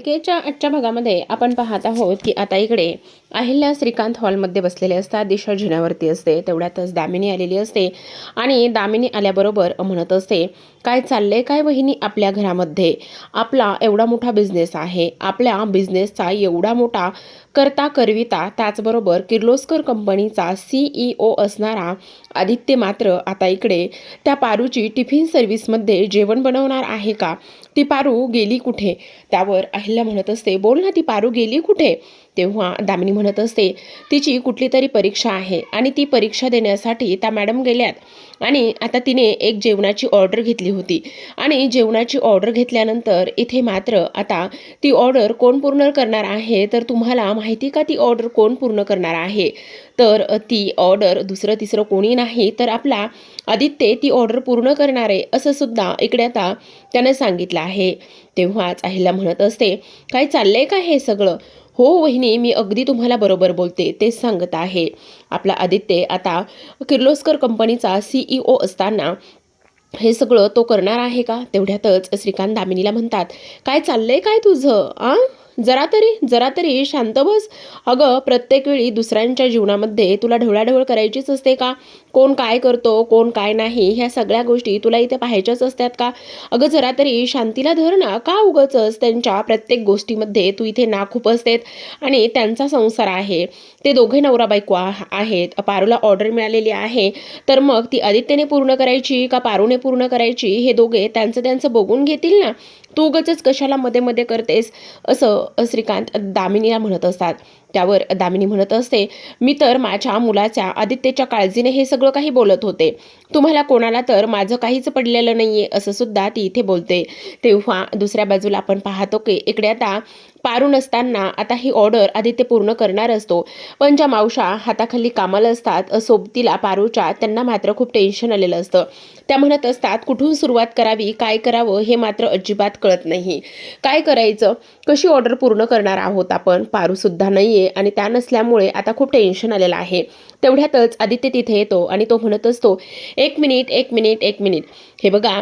मालिकेच्या आजच्या भागामध्ये आपण पाहत आहोत की आता इकडे अहिल्या श्रीकांत हॉलमध्ये बसलेले असतात. दिशा जिन्यावरती असते. तेवढ्यातच दामिनी आलेली असते. आणि दामिनी आल्याबरोबर म्हणत असते काय चाललंय? काय वहिनी आपल्या घरामध्ये? आपला एवढा मोठा बिझनेस आहे. आपल्या बिझनेसचा एवढा मोठा करता करविता त्याचबरोबर किर्लोस्कर कंपनीचा सीईओ असणारा आदित्य मात्र आता इकडे त्या पारूची टिफिन सर्व्हिसमध्ये जेवण बनवणार आहे का? ती पारू गेली कुठे? त्यावर अहिल्या म्हणत असते बोल ना ती पारू गेली कुठे? तेव्हा दामिनी म्हणत असते तिची कुठली तरी परीक्षा आहे आणि ती परीक्षा देण्यासाठी त्या मॅडम गेल्यात आणि आता तिने एक जेवणाची ऑर्डर घेतली होती. आणि जेवणाची ऑर्डर घेतल्यानंतर इथे मात्र आता ती ऑर्डर कोण पूर्ण करणार आहे तर तुम्हाला माहिती का ती ऑर्डर कोण पूर्ण करणार आहे? तर ती ऑर्डर दुसरं तिसरं कोणी नाही तर आपला आदित्य ती ऑर्डर पूर्ण करणार आहे असं सुद्धा इकडे आता त्यानं सांगितलं आहे. तेव्हाच अहिल्या म्हणत असते काय चाललंय का हे सगळं? हो वहिनी मी अगदी तुम्हाला बरोबर बोलते तेच सांगत आहे. आपला आदित्य आता किर्लोस्कर कंपनीचा सीईओ असताना हे सगळं तो करणार आहे का? तेवढ्यातच श्रीकांत दामिनीला म्हणतात काय चाललंय काय तुझं आ? जरा तरी जरा तरी शांत बस. अगं प्रत्येक वेळी दुसऱ्यांच्या जीवनामध्ये तुला ढवळाढवळ करायचीच असते का? कोण काय करतो कोण काय नाही ह्या सगळ्या गोष्टी तुला इथे पाहायच्याच असतात का? अगं जरा तरी शांतीला धर ना. का उगचच त्यांच्या प्रत्येक गोष्टीमध्ये तू इथे ना खूप असतेत आणि त्यांचा संसार आहे. ते दोघे नवरा बायको आहेत. पारूला ऑर्डर मिळालेली आहे. तर मग ती आदित्यने पूर्ण करायची का पारूने पूर्ण करायची? हे दोघे त्यांचं त्यांचं बघून घेतील ना. तू उगचच कशाला मध्ये मध्ये करतेस? असं श्रीकांत दामिनीला म्हणत असतात. त्यावर दामिनी म्हणत असते मी तर माझ्या मुलाच्या आदित्यच्या काळजीने हे सगळं काही बोलत होते. तुम्हाला कोणाला तर माझं काहीच पडलेलं नाहीये असं सुद्धा ती इथे बोलते. तेव्हा दुसऱ्या बाजूला आपण पाहतो की इकडे आता पारू नसताना आता ही ऑर्डर आदित्य पूर्ण करणार असतो. पण ज्या मावशा हाताखाली कामाला असतात सोबतीला पारूच्या त्यांना मात्र खूप टेन्शन आलेलं असतं. त्या म्हणत असतात कुठून सुरुवात करावी काय करावं हे मात्र अजिबात कळत नाही. काय करायचं? कशी ऑर्डर पूर्ण करणार आहोत आपण? पारूसुद्धा नाही आहे आणि त्या नसल्यामुळे आता खूप टेन्शन आलेलं आहे. तेवढ्यातच आदित्य तिथे येतो आणि तो म्हणत असतो एक मिनिट एक मिनिट एक मिनिट. हे बघा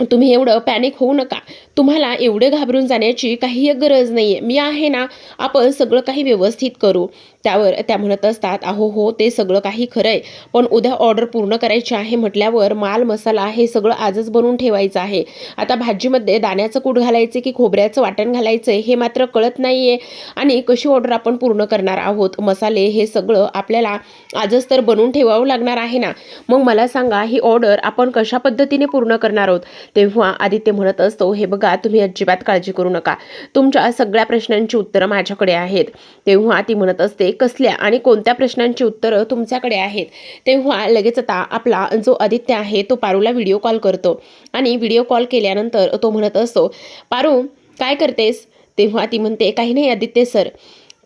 तुम्ही एवढं पॅनिक होऊ नका. तुम्हाला एवढे घाबरून जाण्याची काही एक गरज नाही आहे मी आहे ना आपण सगळं काही व्यवस्थित करू. त्यावर त्या म्हणत असतात अहो हो ते सगळं काही खरं आहे पण उद्या ऑर्डर पूर्ण करायची आहे म्हटल्यावर माल मसाला हे सगळं आजच बनवून ठेवायचं आहे. आता भाजीमध्ये दाण्याचं कूट घालायचं की खोबऱ्याचं वाटण घालायचं हे मात्र कळत नाही आहे आणि कशी ऑर्डर आपण पूर्ण करणार आहोत? मसाले हे सगळं आपल्याला आजच तर बनवून ठेवावं लागणार आहे ना? मग मला सांगा ही ऑर्डर आपण कशा पद्धतीने पूर्ण करणार आहोत? तेव्हा आदित्य म्हणत असतो हे बघा तुम्ही अजिबात काळजी करू नका. तुमच्या सगळ्या प्रश्नांची उत्तरं माझ्याकडे आहेत. तेव्हा ती म्हणत असते कसल्या आणि कोणत्या प्रश्नांची उत्तरं तुमच्याकडे आहेत? तेव्हा लगेच आता आपला जो आदित्य आहे तो पारूला व्हिडिओ कॉल करतो. आणि व्हिडिओ कॉल केल्यानंतर तो म्हणत असतो पारू काय करतेस? तेव्हा ती म्हणते काही नाही आदित्य सर.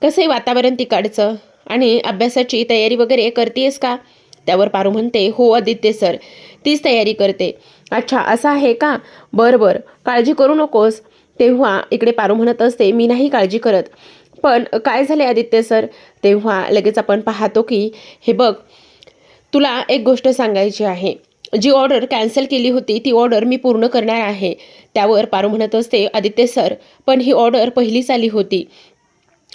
कसं आहे वातावरण तिकडचं? आणि अभ्यासाची तयारी वगैरे करतेस का? त्यावर पारू म्हणते हो आदित्य सर. तीच तयारी करते. अच्छा असं आहे का? बरं बरं. काळजी करू नकोस. तेव्हा इकडे पारू म्हणत असते मी नाही काळजी करत. पण काय झाले आदित्य सर? तेव्हा लगेच आपण पाहतो की हे बघ तुला एक गोष्ट सांगायची आहे. जी ऑर्डर कॅन्सल केली होती ती ऑर्डर मी पूर्ण करणार आहे. त्यावर पारू म्हणत असते आदित्य सर पण ही ऑर्डर पहिलीच आली होती.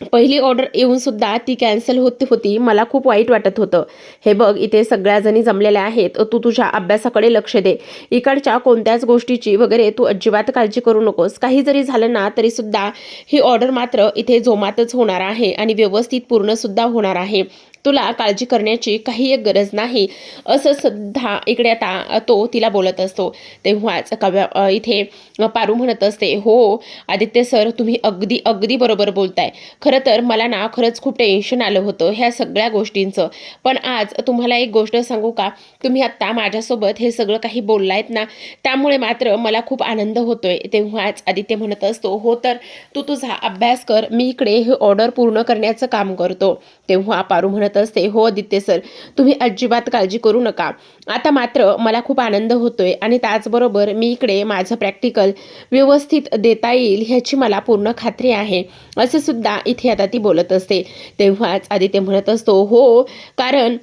पहिली ऑर्डर येऊनसुद्धा ती कॅन्सल होत होती. मला खूप वाईट वाटत होतं. हे बघ इथे सगळ्या जणी जमलेल्या आहेत. तू तुझ्या अभ्यासाकडे लक्ष दे. इकडच्या कोणत्याच गोष्टीची वगैरे तू अजिबात काळजी करू नकोस. काही जरी झालं ना तरीसुद्धा ही ऑर्डर मात्र इथे जोमातच होणार आहे आणि व्यवस्थित पूर्णसुद्धा होणार आहे. तुला काळजी करण्याची काही एक गरज नाही. असं सुद्धा इकडे आता तो तिला बोलत असतो. तेव्हाच कव्या इथे पारू म्हणत असते हो आदित्य सर तुम्ही अगदी अगदी बरोबर बोलताय. खरं तर मला ना खरंच खूप टेन्शन आलं होतं ह्या सगळ्या गोष्टींचं. पण आज तुम्हाला एक गोष्ट सांगू का? तुम्ही आत्ता माझ्यासोबत हे सगळं काही बोललायत ना त्यामुळे मात्र मला खूप आनंद होतोय. तेव्हाच आदित्य म्हणत असतो हो तर तू तुझा अभ्यास कर मी इकडे हे ऑर्डर पूर्ण करण्याचं काम करतो. तेव्हा पारू म्हणत असते हो आदित्य सर तुम्ही अजिबात काळजी करू नका. आता मात्र मला खूप आनंद होतोय आणि त्याचबरोबर मी इकडे माझं प्रॅक्टिकल व्यवस्थित देता येईल ह्याची मला पूर्ण खात्री आहे. असं सुद्धा इथे आता ती बोलत असते. तेव्हाच आदित्य म्हणत असतो हो कारण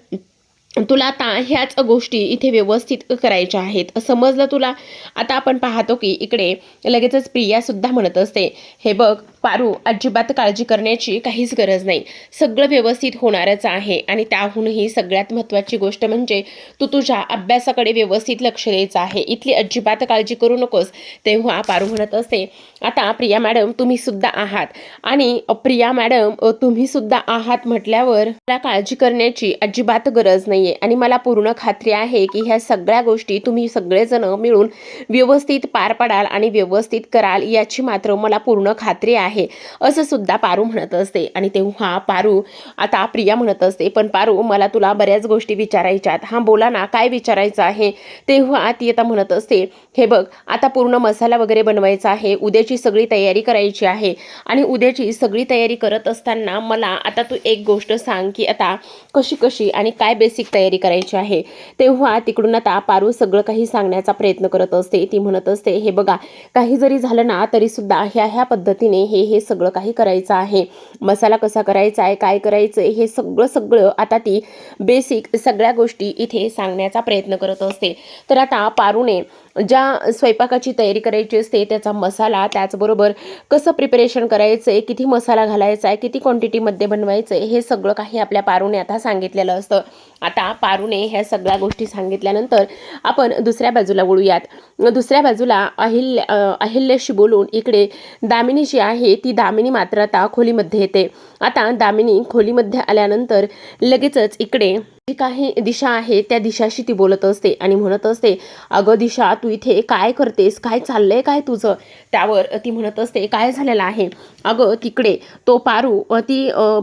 तुला आता ह्याच गोष्टी इथे व्यवस्थित करायच्या आहेत. समजलं तुला? आता आपण पाहतो की इकडे लगेचच प्रियासुद्धा म्हणत असते हे बघ पारू अजिबात काळजी करण्याची काहीच गरज नाही. सगळं व्यवस्थित होणारच आहे आणि त्याहूनही सगळ्यात महत्त्वाची गोष्ट म्हणजे तू तुझ्या अभ्यासाकडे व्यवस्थित लक्ष द्यायचं आहे. इथली अजिबात काळजी करू नकोस तेव्हा पारू म्हणत असते आता प्रिया मॅडम तुम्ही सुद्धा आहात. आणि प्रिया मॅडम तुम्ही सुद्धा आहात म्हटल्यावर मला काळजी करण्याची अजिबात गरज नाही आहे आणि मला पूर्ण खात्री आहे की ह्या सगळ्या गोष्टी तुम्ही सगळेजण मिळून व्यवस्थित पार पाडाल आणि व्यवस्थित कराल याची मात्र मला पूर्ण खात्री आहे. असं सुद्धा पारू म्हणत असते. आणि तेव्हा पारू आता प्रिया म्हणत असते पण पारू मला तुला बऱ्याच गोष्टी विचारायच्यात. हां बोला ना काय विचारायचं आहे? तेव्हा ती आता म्हणत असते हे बघ आता पूर्ण मसाला वगैरे बनवायचा आहे. उद्याची सगळी तयारी करायची आहे. आणि उद्याची सगळी तयारी करत असताना मला आता तू एक गोष्ट सांग की आता कशी कशी आणि काय बेसिक तयारी करायची आहे. तेव्हा तिकडून आता पारू सगळं काही सांगण्याचा प्रयत्न करत असते. ती म्हणत असते हे बघा काही जरी झालं ना तरी सुद्धा ह्या ह्या पद्धतीने हे हे सगळं काही करायचं आहे. मसाला कसा करायचा आहे काय करायचं हे सगळं सगळं आता ती बेसिक सगळ्या गोष्टी इथे सांगण्याचा प्रयत्न करत असते. तर आता पारूने ज्या स्वयंपाकाची तयारी करायची असते त्याचा मसाला त्याचबरोबर कसं प्रिपरेशन करायचं आहे किती मसाला घालायचा आहे किती क्वांटिटीमध्ये बनवायचं आहे हे सगळं काही आपल्या पारूने आता सांगितलेलं असतं. आता पारूने ह्या सगळ्या गोष्टी सांगितल्यानंतर आपण दुसऱ्या बाजूला वळूयात. दुसऱ्या बाजूला अहिल्य अहिल्याशी बोलून इकडे दामिनी जी आहे ती दामिनी मात्र आता खोलीमध्ये येते. आता दामिनी खोलीमध्ये आल्यानंतर लगेचच इकडे जी काही दिशा आहे त्या दिशाशी ती बोलत असते आणि म्हणत असते अगं दिशा तू इथे काय करतेस? काय चाललंय काय तुझं? त्यावर ती म्हणत असते काय झालेलं आहे? अगं तिकडे तो पारू ती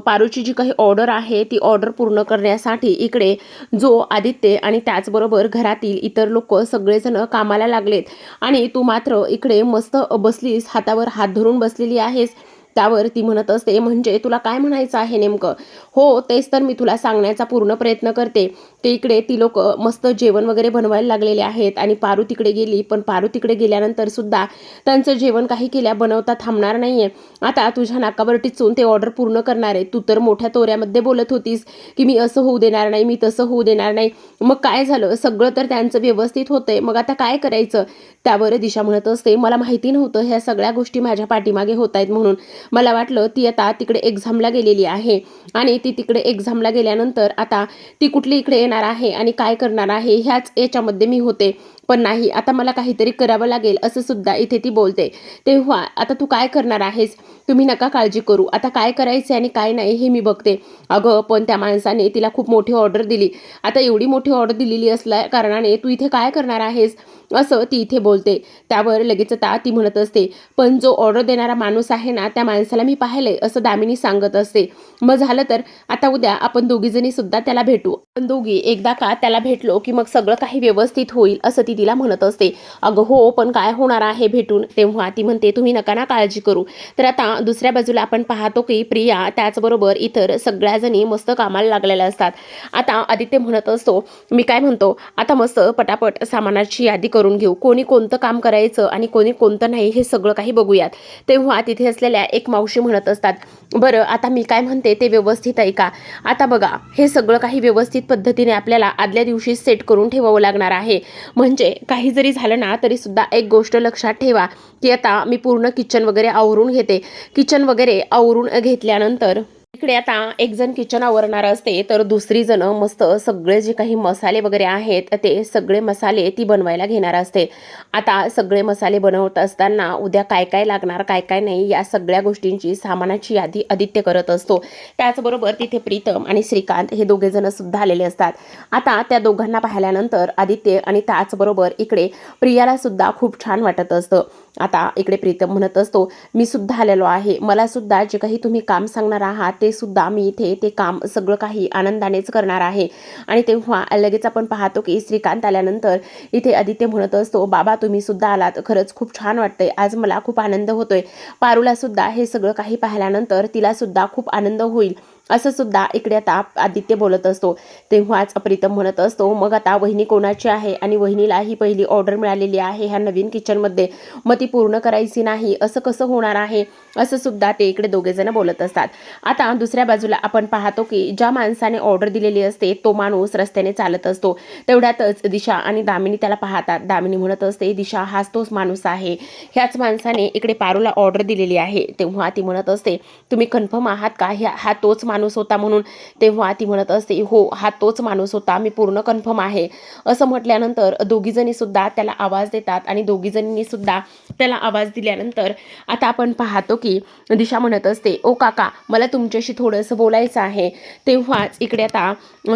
पारूची जी काही ऑर्डर आहे ती ऑर्डर पूर्ण करण्यासाठी इकडे जो आदित्य आणि त्याचबरोबर घरातील इतर लोक सगळेजण कामाला लागलेत. आणि तू मात्र इकडे मस्त बसलीस हातावर हात धरून बसलेली आहेस. त्यावर ती म्हणत असते म्हणजे तुला काय म्हणायचं आहे नेमकं? हो तेच तर मी तुला सांगण्याचा पूर्ण प्रयत्न करते. ते इकडे ती लोक मस्त जेवण वगैरे बनवायला लागलेले आहेत आणि पारू तिकडे गेली पण पारू तिकडे गेल्यानंतर सुद्धा त्यांचं जेवण काही केल्या बनवता थांबणार नाहीये. आता तुझ्या नाकावर टिचून ते ऑर्डर पूर्ण करणार आहे. तू तर मोठ्या तोऱ्यामध्ये बोलत होतीस की मी असं होऊ देणार नाही मी तसं होऊ देणार नाही. मग काय झालं? सगळं तर त्यांचं व्यवस्थित होतंय. मग आता काय करायचं? त्यावर दिशा म्हणत असते मला माहिती नव्हतं ह्या सगळ्या गोष्टी माझ्या पाठीमागे होत आहेत म्हणून. मला वाटलं ती आता तिकडे एक्झामला गेलेली आहे. आणि ती तिकडे एक्झामला गेल्यानंतर आता ती कुठली इकडे येणार आहे आणि काय करणार आहे ह्याच याच्यामध्ये मी होते. पण नाही. आता मला काहीतरी करावं लागेल असं सुद्धा इथे ती बोलते. तेव्हा आता तू काय करणार आहेस? तुम्ही नका काळजी करू. आता काय करायचे आणि काय नाही हे मी बघते. अगं पण त्या माणसाने तिला खूप मोठी ऑर्डर दिली. आता एवढी मोठी ऑर्डर दिलेली असल्या कारणाने तू इथे काय करणार आहेस? असं ती इथे बोलते. त्यावर लगेच आता ती म्हणत असते पण जो ऑर्डर देणारा माणूस आहे ना त्या माणसाला मी पाहिलंय असं दामिनी सांगत असते. मग झालं तर आता उद्या आपण दोघीजणी सुद्धा त्याला भेटू. आपण दोघी एकदा का त्याला भेटलो की मग सगळं काही व्यवस्थित होईल असं ती तिला म्हणत असते अगं हो पण काय होणार आहे भेटून? तेव्हा ती म्हणते तुम्ही नका ना काळजी करू. तर आता दुसऱ्या बाजूला आपण पाहतो की प्रिया त्याचबरोबर इतर सगळ्या जणी मस्त कामाला लागलेल्या असतात. आता आदित्य म्हणत असतो मी काय म्हणतो आता मस्त पटापट सामानाची यादी करून घेऊ. कोणी कोणतं काम करायचं आणि कोणी कोणतं नाही हे सगळं काही बघूयात. तेव्हा तिथे असलेल्या एक मावशी म्हणत असतात बरं आता मी काय म्हणते ते व्यवस्थित ऐका आता बघा हे सगळं काही व्यवस्थित पद्धतीने आपल्याला आदल्या दिवशी सेट करून ठेवावं लागणार आहे. म्हणजे काही जरी झालं ना तरी सुद्धा एक गोष्ट लक्षात ठेवा की आता मी पूर्ण किचन वगैरे आवरून घेते. किचन वगैरे आवरून घेतल्यानंतर इकडे आता एक जण किचन आवरणार असते तर दुसरी जण मस्त सगळे जे काही मसाले वगैरे आहेत ते सगळे मसाले ती बनवायला घेणार असते. आता सगळे मसाले बनवत असताना उद्या काय काय लागणार काय काय नाही या सगळ्या गोष्टींची सामानाची यादी आदित्य करत असतो. त्याचबरोबर तिथे प्रीतम आणि श्रीकांत हे दोघे जण सुद्धा आलेले असतात. आता त्या दोघांना पाहिल्यानंतर आदित्य आणि त्याचबरोबर इकडे प्रियाला सुद्धा खूप छान वाटत असतं. आता इकडे प्रीतम म्हणत असतो मी सुद्धा आलेलो आहे. मला सुद्धा जे काही तुम्ही काम सांगणार आहात ते सुद्धा मी इथे ते काम सगळं काही आनंदानेच करणार आहे. आणि तेव्हा लगेच आपण पाहतो की श्रीकांत आल्यानंतर इथे आदित्य म्हणत असतो बाबा तुम्ही सुद्धा आलात. खरंच खूप छान वाटतंय. आज मला खूप आनंद होतोय. पारूला सुद्धा हे सगळं काही पाहिल्यानंतर तिला सुद्धा खूप आनंद होईल. असं सुद्धा इकडे आता आदित्य बोलत असतो. तेव्हाच प्रीतम म्हणत असतो मग आता वहिनी कोणाची आहे? आणि वहिनीला ही पहिली ऑर्डर मिळालेली आहे ह्या नवीन किचनमध्ये मग ती पूर्ण करायची नाही. असं कसं होणार आहे? असं सुद्धा ते इकडे दोघेजण बोलत असतात. आता दुसऱ्या बाजूला आपण पाहतो की ज्या माणसाने ऑर्डर दिलेली असते तो माणूस रस्त्याने चालत असतो. तेवढ्यातच दिशा आणि दामिनी त्याला पाहतात. दामिनी म्हणत असते दिशा हाच तोच माणूस आहे. ह्याच माणसाने इकडे पारूला ऑर्डर दिलेली आहे. तेव्हा ती म्हणत असते तुम्ही कन्फर्म आहात का? ह्या हा तोच माणूस माणूस होता म्हणून तेव्हा ती म्हणत असते हो हा तोच माणूस होता मी पूर्ण कन्फर्म आहे. असं म्हटल्यानंतर दोघीजणी सुद्धा त्याला आवाज देतात आणि दोघीजणींनी सुद्धा त्याला आवाज दिल्यानंतर आता आपण पाहतो की दिशा म्हणत असते ओ काका मला तुमच्याशी थोडंसं बोलायचं आहे. तेव्हाच इकडे आता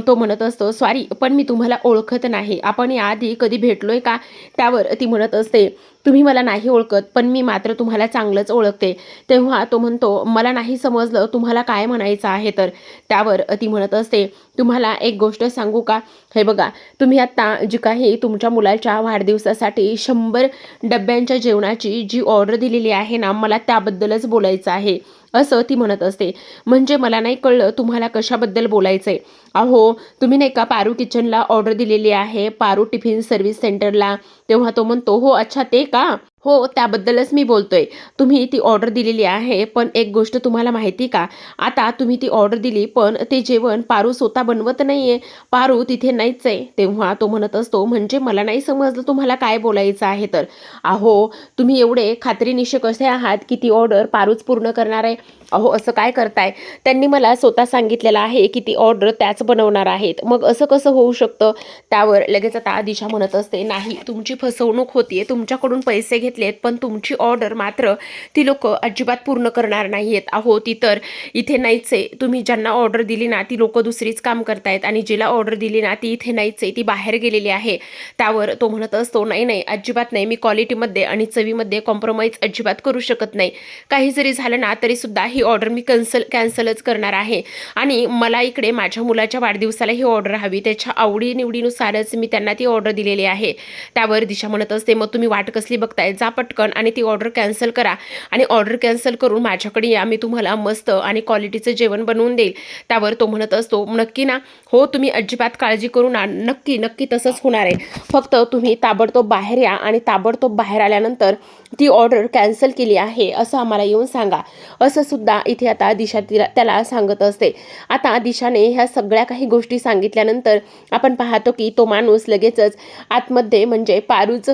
तो म्हणत असतो सॉरी पण मी तुम्हाला ओळखत नाही. आपण याआधी कधी भेटलोय का? त्यावर ती म्हणत असते तुम्ही मला नाही ओळखत पण मी मात्र तुम्हाला चांगलंच ओळखते. तेव्हा तो म्हणतो मला नाही समजलं तुम्हाला काय म्हणायचं आहे तर. त्यावर ती म्हणत असते तुम्हाला एक गोष्ट सांगू का? हे बघा तुम्ही आत्ता जी काही तुमच्या मुलाच्या वाढदिवसासाठी शंभर डब्यांच्या जेवणाची जी ऑर्डर दिलेली आहे ना मला त्याबद्दलच बोलायचं आहे. असं ती म्हणत असते. म्हणजे मला नाही कळलं तुम्हाला कशाबद्दल बोलायचं आहे अहो तुम्ही नाही का पारू किचनला ऑर्डर दिलेली आहे पारू टिफिन सर्व्हिस सेंटरला. तेव्हा तो म्हणतो हो अच्छा ते का? हो त्याबद्दलच मी बोलतोय. तुम्ही ती ऑर्डर दिलेली आहे पण एक गोष्ट तुम्हाला माहिती का? आता तुम्ही ती ऑर्डर दिली पण ते जेवण पारू स्वतः बनवत नाही आहे पारू तिथे नाहीच आहे. तेव्हा तो म्हणत असतो म्हणजे मला नाही समजलं तुम्हाला काय बोलायचं आहे तर. अहो तुम्ही एवढे खात्रीनिशे कसे आहात की ती ऑर्डर पारूच पूर्ण करणार आहे. अहो असं काय करताय? त्यांनी मला स्वतः सांगितलेलं आहे की ती ऑर्डर त्याच बनवणार आहेत. मग असं कसं होऊ शकतं? त्यावर लगेच आता दिशा म्हणत असते नाही तुमची फसवणूक होतीये. तुमच्याकडून पैसे घेतलेत पण तुमची ऑर्डर मात्र ती लोक अजिबात पूर्ण करणार नाही आहेत अहो ती तर इथे नाहीच आहे. तुम्ही ज्यांना ऑर्डर दिली ना ती लोक दुसरीच काम करतायत आणि जिला ऑर्डर दिली ना ती इथे नाहीच आहे. ती बाहेर गेलेली आहे. त्यावर तो म्हणत असतो नाही नाही अजिबात नाही. मी क्वालिटीमध्ये आणि चवीमध्ये कॉम्प्रोमाइज अजिबात करू शकत नाही. काही जरी झालं ना तरी सुद्धा ही ऑर्डर मी कॅन्सल कॅन्सलच करणार आहे. आणि मला इकडे माझ्या मुलाच्या वाढदिवसाला ही ऑर्डर हवी. त्याच्या आवडीनिवडीनुसारच मी त्यांना ती ऑर्डर दिलेली आहे. त्यावर दिशा म्हणत असते मग तुम्ही वाट कसली बघताय जा पटकन आणि ती ऑर्डर कॅन्सल करा. आणि ऑर्डर कॅन्सल करून माझ्याकडे या मी तुम्हाला मस्त आणि क्वालिटीचं जेवण बनवून देईल. त्यावर तो म्हणत असतो नक्की ना हो तुम्ही अजिबात काळजी करू ना नक्की नक्की तसंच होणार आहे. फक्त तुम्ही ताबडतोब बाहेर या आणि ताबडतोब बाहेर आल्यानंतर ती ऑर्डर कॅन्सल केली आहे असं आम्हाला येऊन सांगा. असं सुद्धा इथे आता दिशा तिला त्याला सांगत असते. आता दिशाने ह्या सगळ्या काही गोष्टी सांगितल्यानंतर आपण पाहतो की तो माणूस लगेचच आतमध्ये म्हणजे पारूच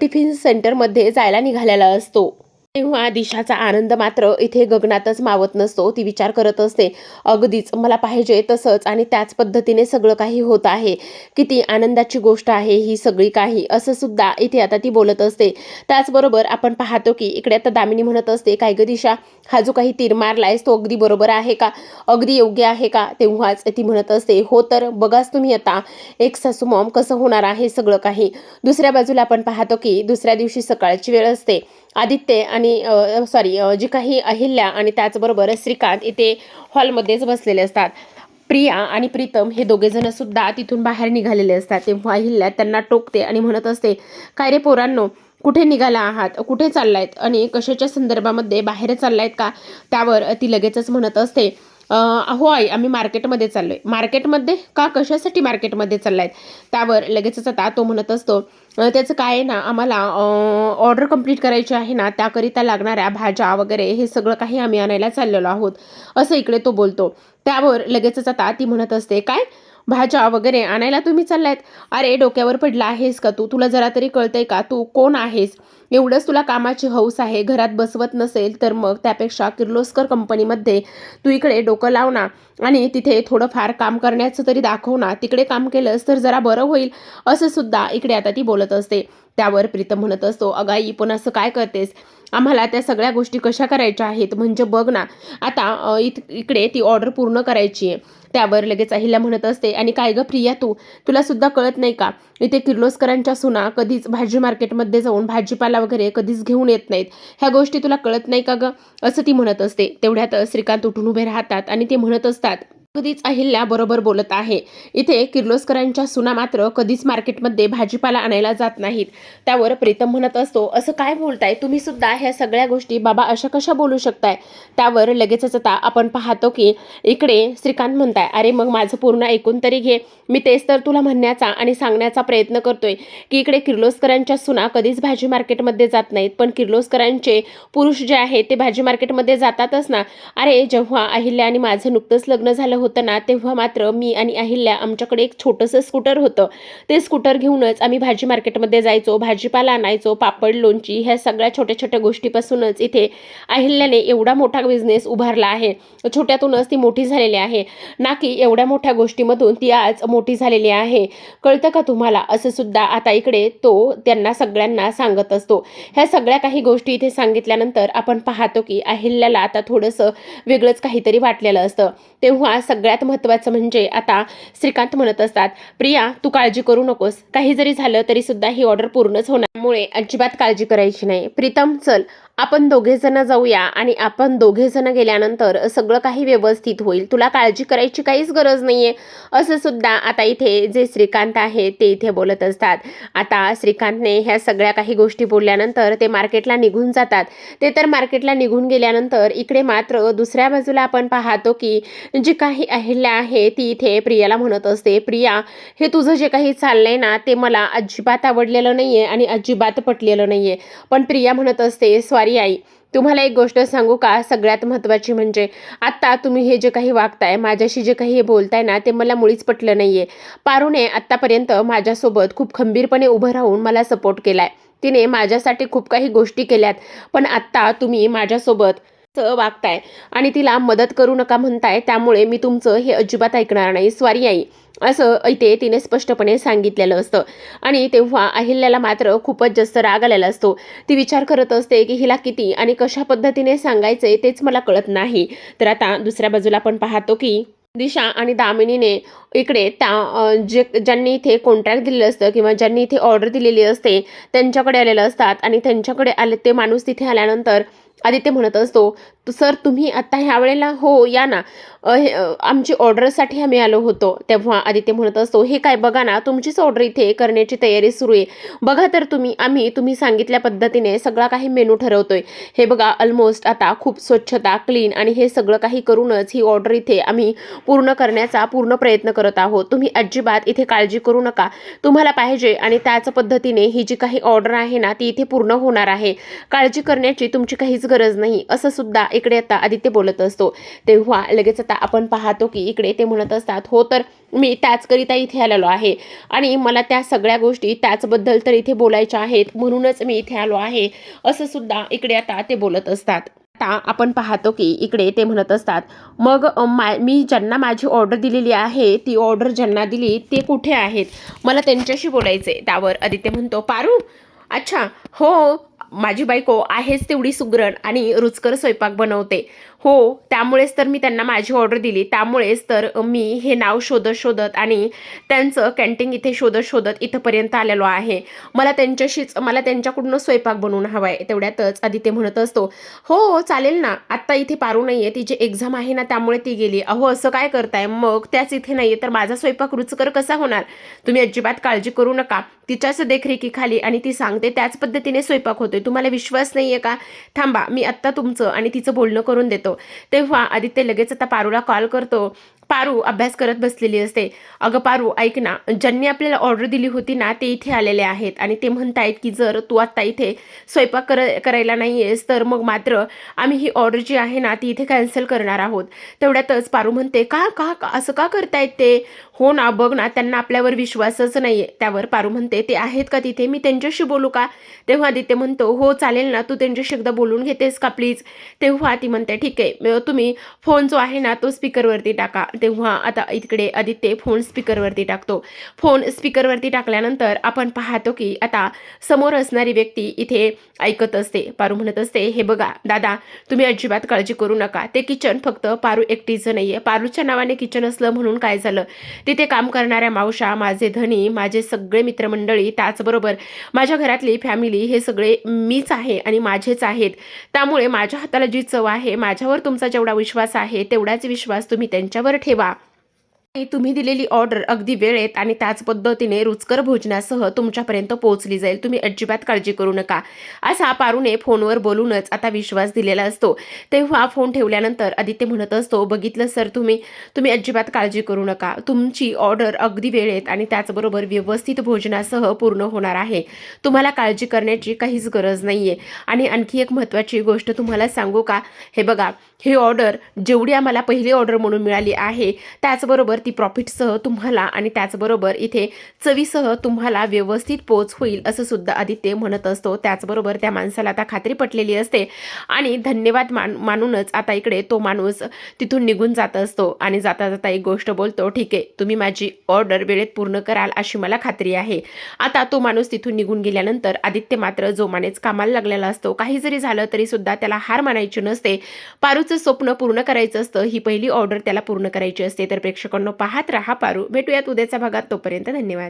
टिफिन सेंटरमध्ये जायला निघालेला असतो. तेव्हा दिशाचा आनंद मात्र इथे गगनातच मावत नसतो ती विचार करत असते. अगदीच मला पाहिजे तसंच आणि त्याच पद्धतीने सगळं काही होत आहे. किती आनंदाची गोष्ट आहे ही सगळी काही असं सुद्धा इथे आता ती बोलत असते. त्याचबरोबर आपण पाहतो की इकडे आता दामिनी म्हणत असते काय ग दिशा हा जो काही तीर मारलायस तो अगदी बरोबर आहे का? अगदी योग्य आहे का? तेव्हाच ती म्हणत असते हो तर बघाच तुम्ही आता एक सासू मॉम कसं होणार आहे सगळं काही. दुसऱ्या बाजूला आपण पाहतो की दुसऱ्या दिवशी सकाळची वेळ असते. आदित्य आणि सॉरी जी काही अहिल्या आणि त्याचबरोबर श्रीकांत इथे हॉलमध्येच बसलेले असतात. प्रिया आणि प्रीतम हे दोघेजण सुद्धा तिथून बाहेर निघालेले असतात. तेव्हा अहिल्या त्यांना टोकते आणि म्हणत असते काय रे पोरांनो कुठे निघाला आहात? कुठे चाललायत? आणि कशाच्या संदर्भामध्ये बाहेर चाललायत का? त्यावर ती लगेचच म्हणत असते अहो आई आम्ही मार्केटमध्ये चाललो आहे मार्केटमध्ये का कशासाठी मार्केटमध्ये चाललायत? त्यावर लगेचच आता तो म्हणत असतो त्याचं काय आहे ना आम्हाला ऑर्डर कंप्लीट करायची आहे ना त्याकरिता लागणाऱ्या भाज्या वगैरे हे सगळं काही आम्ही आणायला चाललेलो आहोत. असं इकडे तो बोलतो. त्यावर लगेचच आता ती म्हणत असते काय? भाज्या वगैरे आणायला तुम्ही चाललायत? अरे डोक्यावर पडला आहेस का तू? तुला जरा तरी कळतंय का? तू कोण आहेस? एवढंच तुला कामाची हौस आहे घरात बसवत नसेल तर मग त्यापेक्षा किर्लोस्कर कंपनीमध्ये तू इकडे डोकं लाव ना आणि तिथे थोडंफार काम करण्याचं तरी दाखव ना. तिकडे काम केलंस तर जरा बरं होईल असं सुद्धा इकडे आता ती बोलत असते. त्यावर प्रीतम म्हणत असतो अगाई पण असं काय करतेस? आम्हाला त्या सगळ्या गोष्टी कशा करायच्या आहेत? म्हणजे बघ ना आता इत इकडे ती ऑर्डर पूर्ण करायची आहे. त्यावर लगेच अहिल्या म्हणत असते आणि काय गं प्रिया तू? तुला सुद्धा कळत नाही का? इथे किर्लोस्करांच्या सुना कधीच भाजी मार्केटमध्ये जाऊन भाजीपाला वगैरे कधीच घेऊन येत नाहीत. ह्या गोष्टी तुला कळत नाही का ग? असं ती म्हणत असते. तेवढ्यात श्रीकांत उठून उभे राहतात आणि ते म्हणत असतात कधीच अहिल्या बरोबर बोलत आहे. इथे किर्लोस्करांच्या सुना मात्र कधीच मार्केटमध्ये भाजीपाला आणायला जात नाहीत. त्यावर प्रीतम म्हणत असतो असं काय बोलताय? तुम्ही सुद्धा ह्या सगळ्या गोष्टी बाबा अशा कशा बोलू शकताय? त्यावर लगेचच आता आपण पाहतो की इकडे श्रीकांत म्हणताय अरे मग माझं पूर्ण ऐकून तरी घे. मी तेच तर तुला म्हणण्याचा आणि सांगण्याचा प्रयत्न करतोय की इकडे किर्लोस्करांच्या सुना कधीच भाजी मार्केटमध्ये जात नाहीत. पण किर्लोस्करांचे पुरुष जे आहेत ते भाजी मार्केटमध्ये जातातच ना. अरे जेव्हा अहिल्या आणि माझं नुकतंच लग्न झालं होतं ना तेव्हा मात्र मी आणि अहिल्या आमच्याकडे एक छोटंसं स्कूटर होतं. ते स्कूटर घेऊनच आम्ही भाजी मार्केटमध्ये जायचो भाजीपाला आणायचो पापड लोणची ह्या सगळ्या छोट्या छोट्या गोष्टीपासूनच इथे अहिल्याने एवढा मोठा बिझनेस उभारला आहे. छोट्यातूनच ती मोठी झालेली आहे. ना की एवढ्या मोठ्या गोष्टीमधून ती आज मोठी झालेली आहे. कळतं का तुम्हाला? असं सुद्धा आता इकडे तो त्यांना सगळ्यांना सांगत असतो. ह्या सगळ्या काही गोष्टी इथे सांगितल्यानंतर आपण पाहतो की अहिल्याला आता थोडंसं वेगळंच काहीतरी वाटलेलं असतं. तेव्हा सगळ्यात महत्त्वाचं म्हणजे आता श्रीकांत म्हणत असतात प्रिया तू काळजी करू नकोस. काही जरी झालं तरी सुद्धा ही ऑर्डर पूर्णच होणार त्यामुळे अजिबात काळजी करायची नाही. प्रीतम चल. आपण दोघेजणं जाऊया आणि आपण दोघेजणं गेल्यानंतर सगळं काही व्यवस्थित होईल. तुला काळजी करायची काहीच गरज नाही आहे असं सुद्धा आता इथे जे श्रीकांत आहे ते इथे बोलत असतात. आता श्रीकांतने ह्या सगळ्या काही गोष्टी बोलल्यानंतर ते मार्केटला निघून जातात. ते तर मार्केटला निघून गेल्यानंतर इकडे मात्र दुसऱ्या बाजूला आपण पाहतो की जी काही अहिल्या आहे ती इथे प्रियाला म्हणत असते प्रिया हे तुझं जे काही चाललंय ना ते मला अजिबात आवडलेलं नाही आहे आणि अजिबात पटलेलं नाही आहे पण प्रिया म्हणत असते स्वारी आई. तुम्हाला एक गोष्ट सांगू का? सगळ्यात महत्त्वाची म्हणजे आत्ता तुम्ही हे जे काही वागताय माझ्याशी जे काही हे बोलताय ना ते मला मुळीच पटलं नाहीये. पारूने आत्तापर्यंत माझ्यासोबत खूप खंबीरपणे उभं राहून मला सपोर्ट केलाय. तिने माझ्यासाठी खूप काही गोष्टी केल्यात. पण आत्ता तुम्ही माझ्यासोबत वागताय. आणि तिला मदत करू नका म्हणताय त्यामुळे मी तुमचं हे अजिबात ऐकणार नाही. स्वारी आई. असं इथे तिने स्पष्टपणे सांगितलेलं असतं. आणि तेव्हा अहिल्याला मात्र खूपच जास्त राग आलेला असतो. ती विचार करत असते की हिला किती आणि कशा पद्धतीने सांगायचे तेच मला कळत नाही. तर आता दुसऱ्या बाजूला आपण पाहतो की दिशा आणि दामिनीने इकडे त्या जे ज्यांनी इथे कॉन्ट्रॅक्ट दिलेलं असतं किंवा ज्यांनी इथे ऑर्डर दिलेली असते त्यांच्याकडे आलेलं असतात. आणि त्यांच्याकडे आले ते माणूस तिथे आल्यानंतर आदित्य म्हणत असतो सर तुम्ही आत्ता ह्या वेळेला हो या ना. हे, आमची ऑर्डरसाठी आम्ही आलो होतो. तेव्हा आदित्य म्हणत असतो हे काय बघा ना तुमचीच ऑर्डर इथे करण्याची तयारी सुरू आहे. बघा तर तुम्ही आम्ही तुम्ही सांगितल्या पद्धतीने सगळा काही मेनू ठरवतोय. हे बघा ऑलमोस्ट आता खूप स्वच्छता क्लीन आणि हे सगळं काही करूनच ही ऑर्डर इथे आम्ही पूर्ण करण्याचा पूर्ण प्रयत्न करत आहोत. तुम्ही अजिबात इथे काळजी करू नका. तुम्हाला पाहिजे आणि त्याच पद्धतीने ही जी काही ऑर्डर आहे ना ती इथे पूर्ण होणार आहे. काळजी करण्याची तुमची काहीच गरज नाही. असं सुद्धा इकडे आता आदित्य बोलत असतो. तेव्हा लगेच आता आपण पाहतो की इकडे ते म्हणत असतात हो तर मी त्याचकरिता इथे आलेलो आहे. आणि मला त्या सगळ्या गोष्टी त्याचबद्दल तर इथे बोलायच्या आहेत म्हणूनच मी इथे आलो आहे. असं सुद्धा इकडे आता ते बोलत असतात. आता आपण पाहतो की इकडे ते म्हणत असतात मग मा मी ज्यांना माझी ऑर्डर दिलेली आहे ती ऑर्डर ज्यांना दिली ते कुठे आहेत? मला त्यांच्याशी बोलायचे त्यावर आदित्य म्हणतो पारू अच्छा हो माझी बायको आहेच तेवढी सुगरण आणि रुचकर स्वयंपाक बनवते. हो त्यामुळेच तर मी त्यांना माझी ऑर्डर दिली. त्यामुळेच तर मी हे नाव शोधत शोधत आणि त्यांचं कॅन्टीन इथे शोधत शोधत इथंपर्यंत आलेलो आहे. मला त्यांच्याशीच मला त्यांच्याकडूनच स्वयंपाक बनवून हवा आहे तेवढ्यातच आदित्य म्हणत असतो. हो हो चालेल ना. आत्ता इथे पारू नाही आहे तिची एक्झाम आहे ना त्यामुळे ती गेली. अहो असं काय करताय? मग त्याच इथे नाही आहे तर माझा स्वयंपाक रुचकर कसा होणार? तुम्ही अजिबात काळजी करू नका. तिच्याच देखरेखीखाली आणि ती सांगते त्याच पद्धतीने स्वयंपाक होतोय. तुम्हाला विश्वास नाही आहे का? थांबा मी आत्ता तुमचं आणि तिचं बोलणं करून देतो. तेव्हा आदित्य लगेच आता पारूला कॉल करतो. पारू अभ्यास करत बसलेली असते. अगं पारू ऐक ना ज्यांनी आपल्याला ऑर्डर दिली होती ना ते इथे आलेले आहेत. आणि ते म्हणतायत की जर तू आत्ता इथे स्वयंपाक कर करायला नाही आहेस तर मग मात्र आम्ही ही ऑर्डर जी आहे ना ती इथे कॅन्सल करणार आहोत. तेवढ्यातच पारू म्हणते का का का- असं का करतायत ते? हो ना बघ ना त्यांना आपल्यावर विश्वासच नाही आहे त्यावर पारू म्हणते ते आहेत का तिथे? मी त्यांच्याशी बोलू का? तेव्हा आदित्य म्हणतो हो चालेल ना तू त्यांच्याशी एकदा बोलून घेतेस का प्लीज तेव्हा ती म्हणते ठीक आहे तुम्ही फोन जो आहे ना तो स्पीकरवरती टाका. तेव्हा आता इकडे आदित्य फोन स्पीकरवरती टाकतो. फोन स्पीकरवरती टाकल्यानंतर आपण पाहतो की आता समोर असणारी व्यक्ती इथे ऐकत असते पारू म्हणत असते हे बघा दादा तुम्ही अजिबात काळजी करू नका. ते किचन फक्त पारू एकटीचं नाही आहे पारूच्या नावाने किचन असलं म्हणून काय झालं? तिथे काम करणाऱ्या मावशा माझे धनी माझे सगळे मित्रमंडळी त्याचबरोबर माझ्या घरातली फॅमिली हे सगळे मीच आहे आणि माझेच आहेत. त्यामुळे माझ्या हाताला जी चव आहे माझ्यावर तुमचा जेवढा विश्वास आहे तेवढाच विश्वास तुम्ही त्यांच्यावर ठेवा. तुम्ही दिलेली ऑर्डर अगदी वेळेत आणि त्याच पद्धतीने रुचकर भोजनासह तुमच्यापर्यंत पोहोचली जाईल. तुम्ही अजिबात काळजी करू नका. असा पारूने फोनवर बोलूनच आता विश्वास दिलेला असतो. तेव्हा फोन ठेवल्यानंतर आदित्य म्हणत असतो बघितलं सर तुम्ही. तुम्ही अजिबात काळजी करू नका. तुमची ऑर्डर अगदी वेळेत आणि त्याचबरोबर व्यवस्थित भोजनासह पूर्ण होणार आहे. तुम्हाला काळजी करण्याची काहीच गरज नाही आहे आणि आणखी एक महत्त्वाची गोष्ट तुम्हाला सांगू का? हे बघा ही ऑर्डर जेवढी आम्हाला पहिली ऑर्डर म्हणून मिळाली आहे त्याचबरोबर ती प्रॉफिटसह तुम्हाला आणि त्याचबरोबर इथे चवीसह तुम्हाला व्यवस्थित पोच होईल असं सुद्धा आदित्य म्हणत असतो. त्याचबरोबर त्या माणसाला आता खात्री पटलेली असते. आणि धन्यवाद मान मानूनच आता इकडे तो माणूस तिथून निघून जात असतो. आणि जाता जाता एक गोष्ट बोलतो ठीक आहे तुम्ही माझी ऑर्डर वेळेत पूर्ण कराल अशी मला खात्री आहे. आता तो माणूस तिथून निघून गेल्यानंतर आदित्य मात्र जोमानेच कामाला लागलेला असतो. काही जरी झालं तरी सुद्धा त्याला हार मानायची नसते. पारूचं स्वप्न पूर्ण करायचं असतं. ही पहिली ऑर्डर त्याला पूर्ण करायची असते. तर प्रेक्षकांना पाहत राहा पारू. भेटूयात उद्याच्या भागात तोपर्यंत धन्यवाद.